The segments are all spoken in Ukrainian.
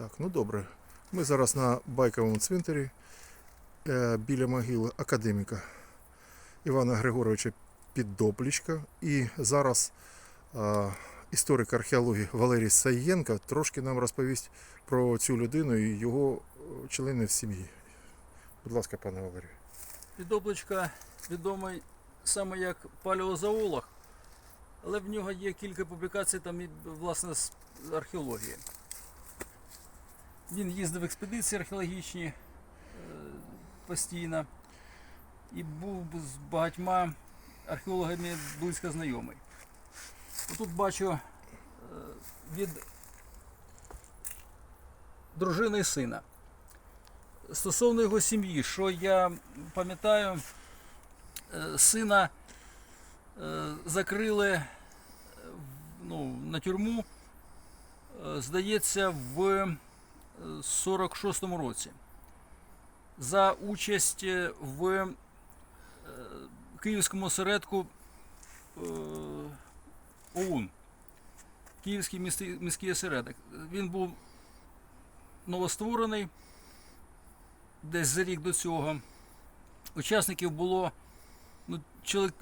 Так, ну добре. Ми зараз на байковому цвинтарі е, біля могили академіка Івана Григоровича Піддоплічка. І зараз історик археології Валерій Саєнко трошки нам розповість про цю людину і його е, членів сім'ї. Будь ласка, пане Валерію. Підоплечка відомий саме як палеозоолог, але в нього є кілька публікацій там і власне з археології. Він їздив в експедиції археологічні е, постійно і був з багатьма археологами близько знайомий. Тут бачу е, від дружини і сина. Стосовно його сім'ї, що я пам'ятаю, е, сина закрили ну, на тюрму, здається, в е, 46-му році за участь е, в е, київському осередку е, ОУН. Київський міський, осередок. Він був новостворений десь за рік до цього. Учасників було ну, чоловік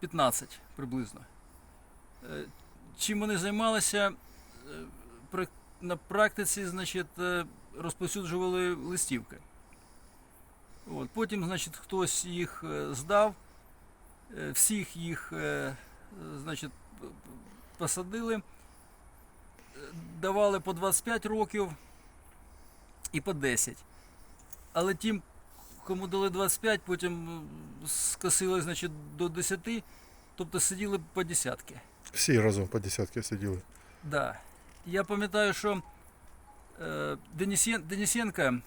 15 приблизно. Чим вони займалися? На практиці, значить, е, розповсюджували листівки. От. Потім, значить, хтось їх е, здав, е, всіх їх, значить, посадили, давали по 25 років і по 10. Але тим, кому дали 25, потім скосили значить, до 10, тобто сиділи по десятки. Всі разом по десятки сиділи. Да. Я пам'ятаю, що е, Денисен, Денисенко е,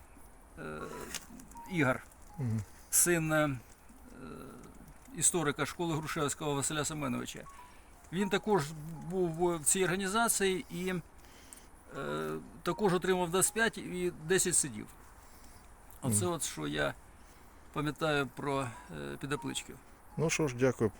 Ігор, Мгм. син е, історика школи Грушевського Василя Семеновича, він також був в цій організації і е, також отримав 25 і 10 сидів. Оце Мгм. от що я пам'ятаю про е, підопличків. Ну що ж, дякую